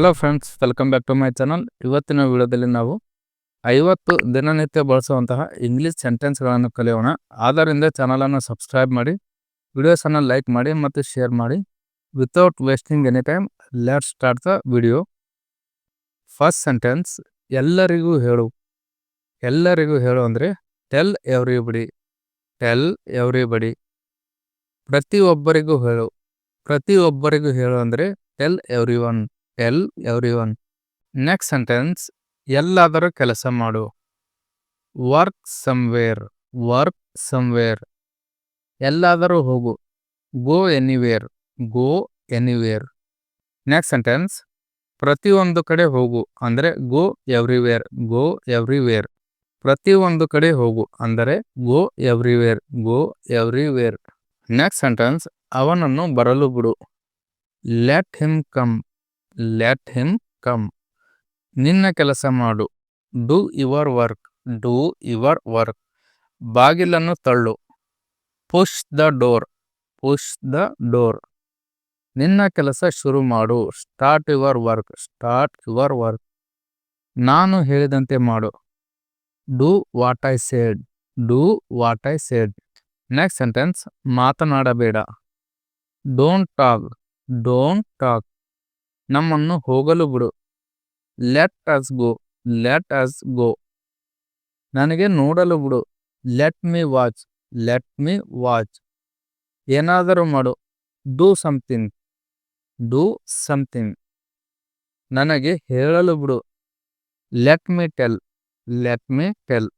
Hello friends welcome back to my channel ಇವತ್ತಿನ ವಿಡಿಯೋದಲ್ಲಿ ನಾವು ಐವತ್ತು ದಿನನಿತ್ಯ ಬಳಸುವಂತಹ ಇಂಗ್ಲಿಷ್ ಸೆಂಟೆನ್ಸ್ಗಳನ್ನು ಕಲಿಯೋಣ. ಆದ್ದರಿಂದ ಚಾನಲನ್ನು ಸಬ್ಸ್ಕ್ರೈಬ್ ಮಾಡಿ ವಿಡಿಯೋಸನ್ನು ಲೈಕ್ ಮಾಡಿ ಮತ್ತು ಶೇರ್ ಮಾಡಿ. Without wasting any time let start the video first sentence ಎಲ್ಲರಿಗೂ ಹೇಳು. ಎಲ್ಲರಿಗೂ ಹೇಳು ಅಂದರೆ ಟೆಲ್ ಎವ್ರಿಬಡಿ ಟೆಲ್ ಎವ್ರಿಬಡಿ ಪ್ರತಿಯೊಬ್ಬರಿಗೂ ಹೇಳು. ಪ್ರತಿಯೊಬ್ಬರಿಗೂ ಹೇಳು ಅಂದರೆ tell everyone tell everyone next sentence, ಎಲ್ಲಾದರೂ ಕೆಲಸ ಮಾಡು. Work somewhere work somewhere. ಎಲ್ಲಾದರೂ ಹೋಗು. Go anywhere go anywhere. Next sentence, ಪ್ರತಿಯೊಂದು ಕಡೆ ಹೋಗು, ಅಂದರೆ ಗೋ ಎವ್ರಿವೇರ್ ಗೋ ಎವ್ರಿವೇರ್. ಪ್ರತಿಯೊಂದು ಕಡೆ ಹೋಗು, ಅಂದರೆ go everywhere go everywhere. Next sentence, ಅವನನ್ನು ಬರಲು ಬಿಡು. Let him come let him come ನಿನ್ನ ಕೆಲಸ ಮಾಡು. Do your work do your work ಬಾಗಿಲನ್ನು ತಳ್ಳು. Push the door push the door ನಿನ್ನ ಕೆಲಸ ಶುರು ಮಾಡು. Start your work start your work ನಾನು ಹೇಳಿದಂತೆ ಮಾಡು. Do what I said do what I said next sentence ಮಾತನಾಡಬೇಡ. Don't talk don't talk ನಮ್ಮನ್ನು ಹೋಗಲು ಬಿಡು. Let us go let us go ನನಗೆ ನೋಡಲು ಬಿಡು. Let me watch let me watch ಏನಾದರೂ ಮಾಡು. ಡೂ ಸಮಥಿಂಗ್ ಡೂ ಸಮಥಿಂಗ್ ನನಗೆ ಹೇಳಲು ಬಿಡು. Let me tell let me tell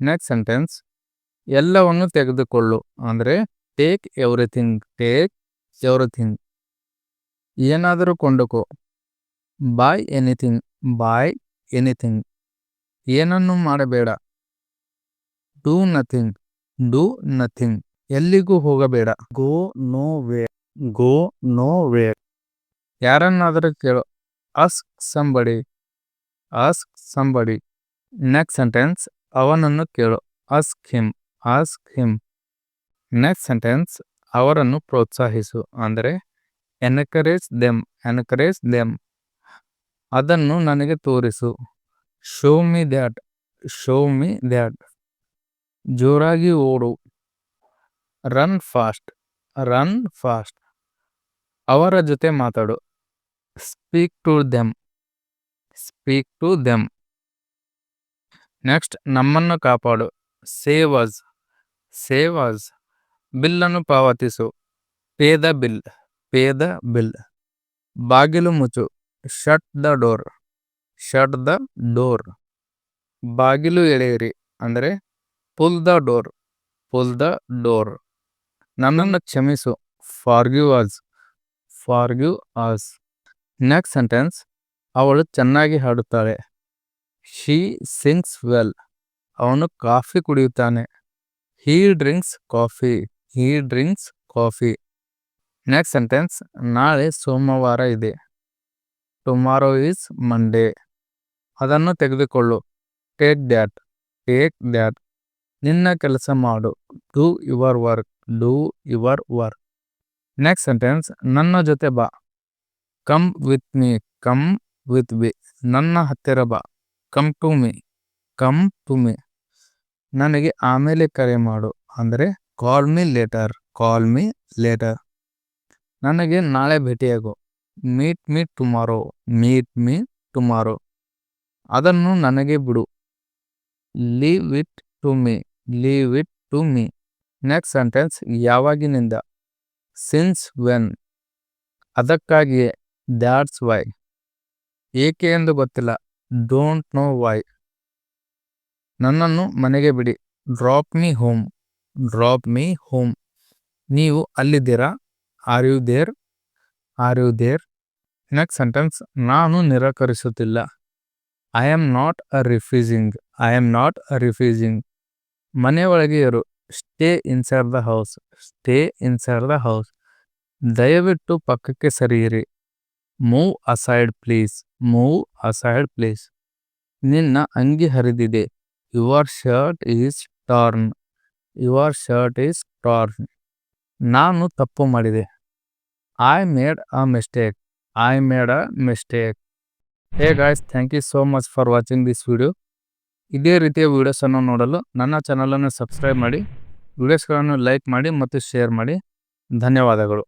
next sentence ಎಲ್ಲವನ್ನು ತೆಗೆದುಕೊಳ್ಳು. ಅಂದರೆ ಟೇಕ್ ಎವ್ರಿಥಿಂಗ್ ಟೇಕ್ ಎವ್ರಿಥಿಂಗ್ ಏನಾದರೂ ಕೊಂಡುಕೋ. ಬಾಯ್ ಎನಿಥಿಂಗ್ ಬಾಯ್ ಎನಿಥಿಂಗ್ ಏನನ್ನು ಮಾಡಬೇಡ. ಡೂ ನಥಿಂಗ್ ಡೂ ನಥಿಂಗ್ ಎಲ್ಲಿಗೂ ಹೋಗಬೇಡ. Go no way go no way ಯಾರನ್ನಾದರೂ ಕೇಳು. Ask somebody ask somebody next sentence ಅವನನ್ನು ಕೇಳು. Ask him ask him next sentence ಅವರನ್ನು ಪ್ರೋತ್ಸಾಹಿಸು. ಅಂದರೆ ಎನ್ಕರೇಜ್ ದೆಮ್ ಎನ್ಕರೇಜ್ ದೆಮ್. ಅದನ್ನು ನನಗೆ ತೋರಿಸು. Show me that show me that ಜೋರಾಗಿ ಓಡು. ರನ್ ಫಾಸ್ಟ್ ರನ್ ಫಾಸ್ಟ್ ಅವರ ಜೊತೆ ಮಾತಾಡು. Speak to them speak to them next ನಮ್ಮನ್ನು ಕಾಪಾಡು. ಸೇವ್ ಅಸ್ ಸೇವ್ ಅಸ್ ಬಿಲ್ಲನ್ನು ಪಾವತಿಸು. Pay the bill pay the bill. ಬಾಗಿಲು ಮುಚ್ಚು. Shut the door. Shut the door. ಬಾಗಿಲು ಎಳೆಯಿರಿ. ಅಂದರೆ pull the door. Pull the door. ನನ್ನನ್ನು ಕ್ಷಮಿಸು. Forgive for forgive us. Next sentence. ಅವಳು ಚೆನ್ನಾಗಿ ಹಾಡುತ್ತಾಳೆ. She sings well. ಅವನು coffee ಕುಡಿಯುತ್ತಾನೆ. He drinks coffee. He drinks coffee. Next sentence ನಾಳೆ ಸೋಮವಾರ ಇದೆ. ಟುಮಾರೋ ಈಸ್ ಮಂಡೇ ಅದನ್ನು ತೆಗೆದುಕೊಳ್ಳು. ಟೇಕ್ ದ್ಯಾಟ್ ಟೇಕ್ ದ್ಯಾಟ್ ನಿನ್ನ ಕೆಲಸ ಮಾಡು. Do your work do your work next sentence ನನ್ನ ಜೊತೆ ಬಾ. Come with me come with be ನನ್ನ ಹತ್ತಿರ ಬಾ. Come to me come to me ನನಗೆ ಆಮೇಲೆ ಕರೆ ಮಾಡು. ಅಂದರೆ call me later call me later ನನಗೆ ನಾಳೆ ಭೇಟಿಯಾಗು. Meet me tomorrow meet me tomorrow ಅದನ್ನು ನನಗೆ ಬಿಡು. Leave it to me leave it to me next sentence ಯಾವಾಗಿನಿಂದ? ಸಿನ್ಸ್ ವೆನ್ ಅದಕ್ಕಾಗಿಯೇ. ದ್ಯಾಟ್ಸ್ ವೈ ಏಕೆ ಎಂದು ಗೊತ್ತಿಲ್ಲ. ಡೋಂಟ್ ನೋ ವೈ ನನ್ನನ್ನು ಮನೆಗೆ ಬಿಡಿ. Drop me home drop me home ನೀವು ಅಲ್ಲಿದ್ದೀರಾ? Are you there are you there next sentence ನಾನು ನಿರಾಕರಿಸುತ್ತಿಲ್ಲ. I am not a refusing I am not a refusing ಮನೆಯೊಳಗೆ ಇರು. Stay inside the house stay inside the house ದಯವಿಟ್ಟು ಪಕ್ಕಕ್ಕೆ ಸರಿಯಿರಿ. Move aside please move aside please ನಿನ್ನ ಅಂಗಿ ಹರಿದಿದೆ. Your shirt is torn your shirt is torn ನಾನು ತಪ್ಪು ಮಾಡಿದೆ. I made a mistake I made a mistake hey guys thank you so much for watching this video ಇದೇ ರೀತಿಯ ವೀಡಿಯೋಸನ್ನು ನೋಡಲು ನನ್ನ ಚಾನಲನ್ನು ಸಬ್ಸ್ಕ್ರೈಬ್ ಮಾಡಿ. ವಿಡಿಯೋಸ್ಗಳನ್ನು ಲೈಕ್ ಮಾಡಿ ಮತ್ತು ಶೇರ್ ಮಾಡಿ. ಧನ್ಯವಾದಗಳು.